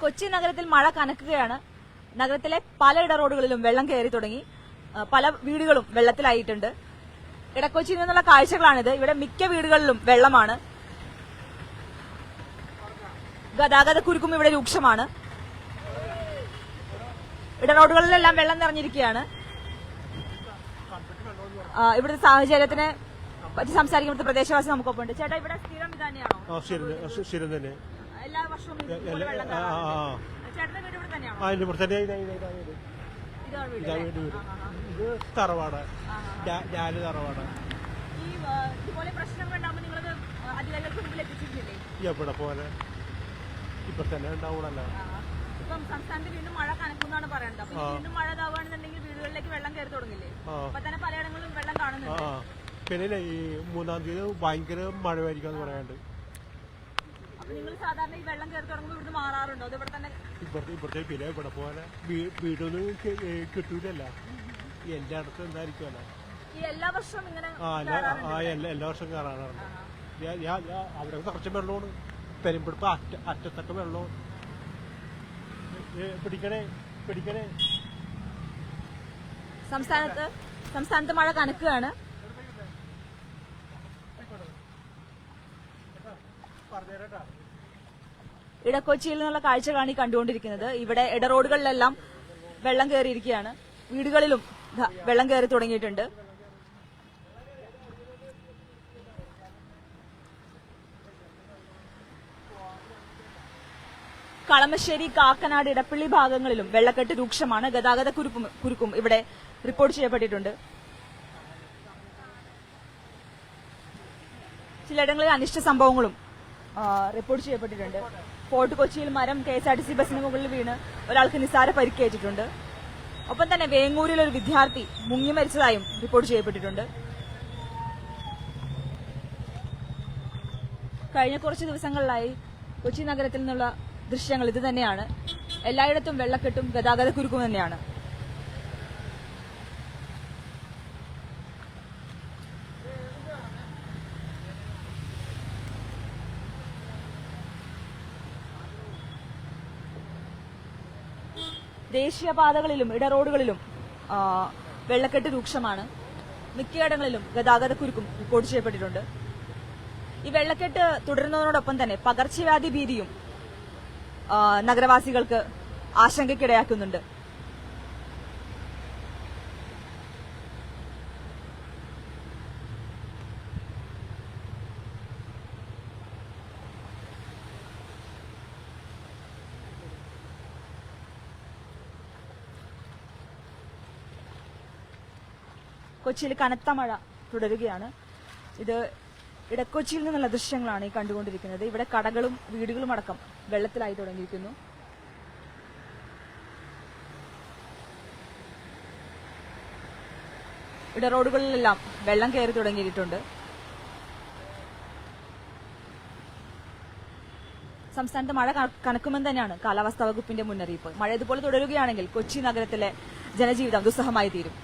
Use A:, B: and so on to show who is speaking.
A: കൊച്ചി നഗരത്തിൽ മഴ കനക്കുകയാണ്. നഗരത്തിലെ പല ഇട റോഡുകളിലും വെള്ളം കയറി തുടങ്ങി. പല വീടുകളും വെള്ളത്തിലായിട്ടുണ്ട്. ഇടക്കൊച്ചിയിൽ നിന്നുള്ള കാഴ്ചകളാണിത്. ഇവിടെ മിക്ക വീടുകളിലും വെള്ളമാണ്. ഗതാഗത കുരുക്കും ഇവിടെ രൂക്ഷമാണ്. ഇട റോഡുകളിലെല്ലാം വെള്ളം നിറഞ്ഞിരിക്കുകയാണ്. ഇവിടുത്തെ സാഹചര്യത്തിനെ പറ്റി പ്രദേശവാസി നമുക്കൊപ്പം ഉണ്ട് ചേട്ടാ ഇവിടെ സ്ഥിരം തന്നെയാണോ?
B: തന്നെ.
A: എല്ലാ വർഷവും ഇതുപോലെ വെള്ളം കയറാറുണ്ട്. ചേട്ടന്റെ വീട് ഇവിടെ തന്നെയാണോ?
B: ആ ഇതിന്റെ ഇവിടെ തന്നെ ഇതാ, ഇതാ, ഇതാ, ഇതാ.
A: ഇതാണ് വീട്
B: ഇതാ വീട് വീട്. തറവാട്.
A: ആ, ആ.
B: ഞാ- ഞാൻ തറവാട്.
A: ഈ ആ, ഇതുപോലെ പ്രശ്നങ്ങൾ ഉണ്ടാകുമ്പോൾ നിങ്ങളത് ആ, അധികാരികൾക്ക് മുമ്പിൽ എത്തിച്ചിട്ടില്ലേ
B: എവിടെ പോലെ? ഇപ്പൊ തന്നെ ഉണ്ടാവണല്ലോ
A: ആ. ഇപ്പം സംസ്ഥാനത്ത് വീണ്ടും മഴ കനക്കുന്നാണ് പറയുന്നത് അപ്പൊ ഇനി
B: ആ.
A: വീണ്ടും മഴ ഇതാവുകയാണെന്നുണ്ടെങ്കിൽ വീടുകളിലേക്ക് വെള്ളം കയറി തുടങ്ങില്ലേ?
B: ആ.
A: അപ്പൊ തന്നെ പലയിടങ്ങളിലും വെള്ളം കാണുന്നുണ്ട്.
B: ആ. പിന്നെ ഇല്ലേ, ഈ മൂന്നാം തീയതി ഭയങ്കര മഴയായിരിക്കും എന്ന് പറയാണ്ട്
A: നിങ്ങൾ സാധാരണ ഈ വെള്ളം കയറി തുടങ്ങുമ്പോൾ ഇവിടുന്ന് മാറാറുണ്ടോ? അത് ഇവിടെ തന്നെ
B: ഇപ്പുറത്തെ ഇപ്പുറത്തെ പിന്നെ ഇവിടെ പോലെ വീടൊന്നും കി- ഏ, കിട്ടൂലല്ല. എല്ലായിടത്തും എന്തായിരിക്കുമല്ലോ
A: ഈ എല്ലാ വർഷവും ഇങ്ങനെ
B: ആ എല്ലാ വർഷവും കയറാറുണ്ട്. അവിടെ വെള്ളമാണ്. പെരുമ്പിടിപ്പ് അറ്റ അറ്റത്തൊക്കെ വെള്ളവും പിടിക്കണേ പിടിക്കണേ.
A: സംസ്ഥാനത്ത് സംസ്ഥാനത്ത് മഴ കനക്കുകയാണ്. ഇടക്കൊച്ചിയിൽ നിന്നുള്ള കാഴ്ചകളാണ് ഈ കണ്ടുകൊണ്ടിരിക്കുന്നത്. ഇവിടെ ഇട റോഡുകളിലെല്ലാം വെള്ളം കയറിയിരിക്കുകയാണ്. വീടുകളിലും വെള്ളം കയറി തുടങ്ങിയിട്ടുണ്ട്. കളമശ്ശേരി കാക്കനാട് ഇടപ്പള്ളി ഭാഗങ്ങളിലും വെള്ളക്കെട്ട് രൂക്ഷമാണ്. ഗതാഗത കുരുക്കും കുരുക്കും ഇവിടെ റിപ്പോർട്ട് ചെയ്യപ്പെട്ടിട്ടുണ്ട്. ചിലയിടങ്ങളിൽ അനിഷ്ട സംഭവങ്ങളും റിപ്പോർട്ട് ചെയ്യപ്പെട്ടിട്ടുണ്ട്. ഫോർട്ട് കൊച്ചിയിൽ മരം K S R T C ബസിന് മുകളിൽ വീണ് ഒരാൾക്ക് നിസ്സാര പരിക്കേറ്റിട്ടുണ്ട്. ഒപ്പം തന്നെ വേങ്ങൂരിൽ ഒരു വിദ്യാർത്ഥി മുങ്ങി മരിച്ചതായും റിപ്പോർട്ട് ചെയ്യപ്പെട്ടിട്ടുണ്ട്. കഴിഞ്ഞ കുറച്ച് ദിവസങ്ങളിലായി കൊച്ചി നഗരത്തിൽ നിന്നുള്ള ദൃശ്യങ്ങൾ ഇത് തന്നെയാണ്. എല്ലായിടത്തും വെള്ളക്കെട്ടും ഗതാഗത കുരുക്കും തന്നെയാണ്. ദേശീയപാതകളിലും ഇടറോഡുകളിലും വെള്ളക്കെട്ട് രൂക്ഷമാണ്. മിക്കയിടങ്ങളിലും ഗതാഗത കുരുക്കും റിപ്പോർട്ട് ചെയ്യപ്പെട്ടിട്ടുണ്ട്. ഈ വെള്ളക്കെട്ട് തുടരുന്നതിനോടൊപ്പം തന്നെ പകർച്ചവ്യാധി ഭീതിയും നഗരവാസികൾക്ക് ആശങ്കയ്ക്കിടയാക്കുന്നുണ്ട്. കൊച്ചിയിൽ കനത്ത മഴ തുടരുകയാണ്. ഇത് ഇടക്കൊച്ചിയിൽ നിന്നുള്ള ദൃശ്യങ്ങളാണ് ഈ കണ്ടുകൊണ്ടിരിക്കുന്നത്. ഇവിടെ കടകളും വീടുകളും അടക്കം വെള്ളത്തിലായി തുടങ്ങിയിരിക്കുന്നു. ഇട റോഡുകളിലെല്ലാം വെള്ളം കയറി തുടങ്ങിയിട്ടുണ്ട്. സംസ്ഥാനത്ത് മഴ കണക്കുമെന്ന് തന്നെയാണ് കാലാവസ്ഥാ വകുപ്പിന്റെ മുന്നറിയിപ്പ്. മഴ ഇതുപോലെ തുടരുകയാണെങ്കിൽ കൊച്ചി നഗരത്തിലെ ജനജീവിതം ദുസ്സഹമായി തീരും.